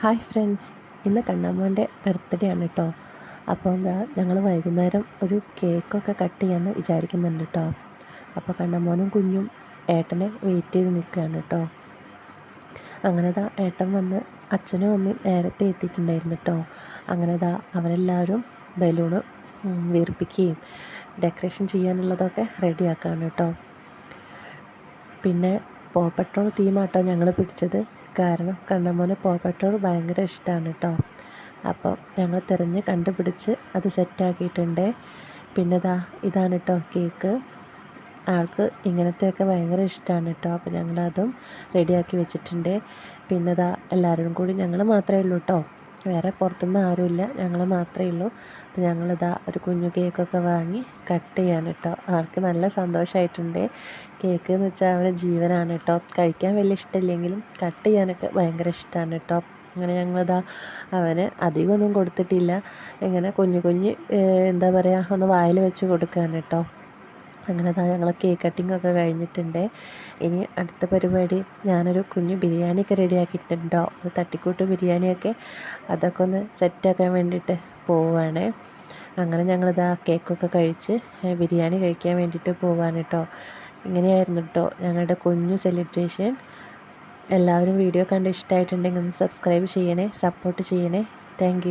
Hi friends. ഇന്ന് കണ്ണമ്മന്റെ birthday ആണ് കേട്ടോ അപ്പോൾ എന്താ ഞങ്ങൾ വൈകുന്നേരം ഒരു കേക്കൊക്കെ കട്ട് ചെയ്യാമെന്ന് വിചാരിക്കുന്നുണ്ട് കേട്ടോ അപ്പോൾ കണ്ണമ്മോനും കുഞ്ഞും ഏട്ടനെ വെയിറ്റ് ചെയ്ത് നിൽക്കുകയാണ് കേട്ടോ അങ്ങനെ ദാ ഏട്ടൻ വന്ന് അച്ഛനും അമ്മയും നേരത്തെ എത്തിയിട്ടുണ്ടായിരുന്നു കേട്ടോ അങ്ങനെ ദാ അവരെല്ലാവരും ബലൂണ് വീർപ്പിക്കുകയും ഡെക്കറേഷൻ ചെയ്യാനുള്ളതൊക്കെ റെഡിയാക്കുകയാണ് കേട്ടോ പിന്നെ പോ പെട്രോൾ തീമാട്ടോ ഞങ്ങൾ പിടിച്ചത്. കാരണം കണ്ണമ്മോന് പോ പെട്രോൾ ഭയങ്കര ഇഷ്ടമാണ് കേട്ടോ അപ്പം ഞങ്ങൾ തിരഞ്ഞ് കണ്ടുപിടിച്ച് അത് സെറ്റാക്കിയിട്ടുണ്ട് പിന്നെ ഇതാ ഇതാണ് കേട്ടോ കേക്ക്. ആൾക്ക് ഇങ്ങനത്തെയൊക്കെ ഭയങ്കര ഇഷ്ടമാണ് കേട്ടോ അപ്പോൾ ഞങ്ങളതും റെഡിയാക്കി വെച്ചിട്ടുണ്ട്. പിന്നെ ഇതാ എല്ലാവരും കൂടി ഞങ്ങൾ മാത്രമേ ഉള്ളൂ കേട്ടോ വേറെ പുറത്തുനിന്ന് ആരുമില്ല. ഞങ്ങൾ മാത്രമേ ഉള്ളൂ. അപ്പോൾ ഞങ്ങളിതാ ഒരു കുഞ്ഞു കേക്കൊക്കെ വാങ്ങി കട്ട് ചെയ്യാൻ കേട്ടോ ആൾക്ക് നല്ല സന്തോഷമായിട്ടുണ്ട് കേക്ക് എന്ന് വെച്ചാൽ അവന്റെ ജീവനാണ് കേട്ടോ കഴിക്കാൻ വലിയ ഇഷ്ടമില്ലെങ്കിലും കട്ട് ചെയ്യാനൊക്കെ ഭയങ്കര ഇഷ്ടമാണ് കേട്ടോ അങ്ങനെ ഞങ്ങളിതാ അവന് അധികമൊന്നും കൊടുത്തിട്ടില്ല. ഇങ്ങനെ കുഞ്ഞു കുഞ്ഞ് എന്താ പറയുക ഒന്ന് വായിൽ വെച്ച് കൊടുക്കുകയാണ് കേട്ടോ അങ്ങനെ ഞങ്ങൾ കേക്ക് കട്ടിംഗ് ഒക്കെ കഴിഞ്ഞിട്ടുണ്ട്. ഇനി അടുത്ത പരിപാടി ഞാനൊരു കുഞ്ഞു ബിരിയാണിയൊക്കെ റെഡിയാക്കിയിട്ടുണ്ടോ ഒരു തട്ടിക്കൂട്ട് ബിരിയാണിയൊക്കെ അതൊക്കെ ഒന്ന് സെറ്റാക്കാൻ വേണ്ടിയിട്ട് പോവുകയാണ് അങ്ങനെ ഞങ്ങളിതാ കേക്കൊക്കെ കഴിച്ച് ബിരിയാണി കഴിക്കാൻ വേണ്ടിയിട്ട് പോവാണ് കേട്ടോ ഇങ്ങനെയായിരുന്നു കേട്ടോ ഞങ്ങളുടെ കുഞ്ഞു സെലിബ്രേഷൻ എല്ലാവരും വീഡിയോ കണ്ട് ഇഷ്ടമായിട്ടുണ്ടെങ്കിൽ ഒന്ന് സബ്സ്ക്രൈബ് ചെയ്യണേ സപ്പോർട്ട് ചെയ്യണേ. താങ്ക്